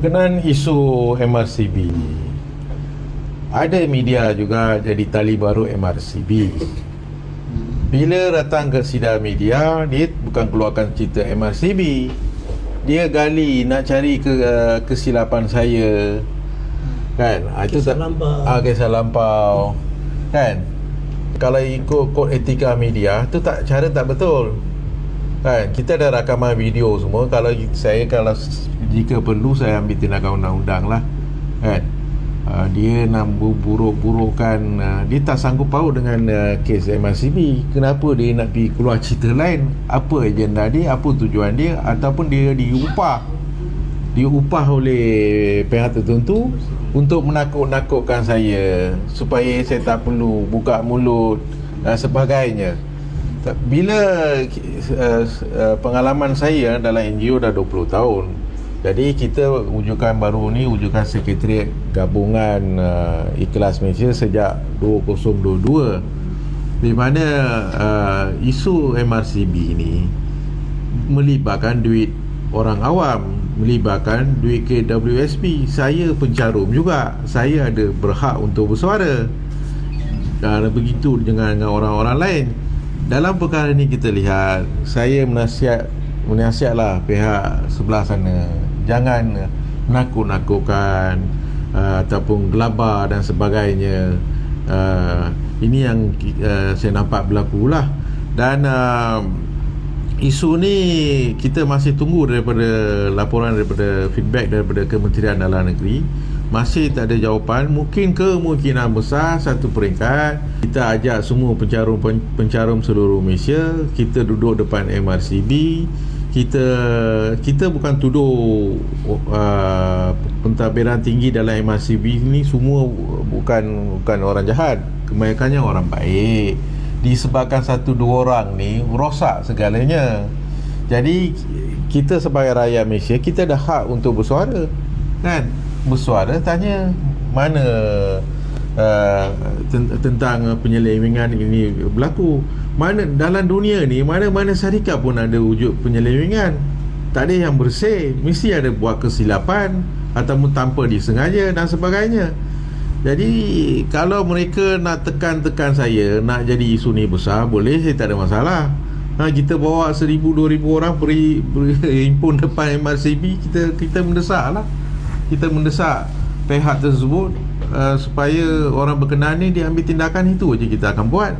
Berkenaan isu MRCB Ada media juga jadi tali baru MRCB Bila datang ke sidang media Dia bukan keluarkan cerita MRCB Dia gali nak cari ke, uh, kesilapan saya. Kan? Ah, itu Kisah tak- lampau. ah, Kisah lampau. Kan? Kalau ikut kod etika media tu tak cara tak betul Kan kita ada rakaman video semua. Kalau saya kalau jika perlu saya ambil tindakan undang-undang lah. Kan? Uh, dia nak buruk-burukkan uh, dia tak sanggup paut dengan uh, kes MRCB kenapa dia nak pergi keluar cerita lain? Apa agenda dia? Apa tujuan dia? Ataupun dia diupah. Diupah oleh pihak tertentu untuk menakut-nakutkan saya supaya saya tak perlu buka mulut dan sebagainya bila uh, uh, pengalaman saya dalam NGO dah 20 tahun jadi kita wujudan baru ni wujudan sekretariat gabungan uh, ikhlas Malaysia sejak 2022 di mana uh, isu MRCB ni melibatkan duit orang awam melibatkan duit KWSP saya pencarum juga. Saya ada berhak untuk bersuara. Dan begitu dengan, dengan orang-orang lain dalam perkara ni kita lihat saya menasihat menasihatlah pihak sebelah sana. Jangan nakut-nakutkan uh, ataupun gelabar dan sebagainya. Uh, ini yang uh, saya nampak berlaku lah dan uh, isu ni kita masih tunggu daripada laporan daripada feedback daripada Kementerian Dalam Negeri masih tak ada jawapan mungkin kemungkinan besar satu peringkat. Kita ajak semua pencarum pencarum seluruh Malaysia kita duduk depan MRCB kita kita bukan tuduh uh, pentadbiran tinggi dalam MRCB ni semua bukan bukan orang jahat. Kebanyakannya orang baik. Disebabkan satu dua orang ni rosak segalanya. Jadi kita sebagai rakyat Malaysia kita ada hak untuk bersuara kan bersuara tanya mana uh, ten- tentang penyelewengan ini berlaku. Mana dalam dunia ni mana-mana syarikat pun ada wujud penyelewengan. Tak ada yang bersih mesti ada buat kesilapan ataupun tanpa disengaja dan sebagainya. Jadi kalau mereka nak tekan-tekan saya nak jadi isu ni besar boleh saya tak ada masalah. Ha, kita bawa seribu dua ribu orang beri, beri himpun depan MRCB kita kita mendesak lah kita mendesak pihak tersebut uh, supaya orang berkenaan ni dia ambil tindakan itu je kita akan buat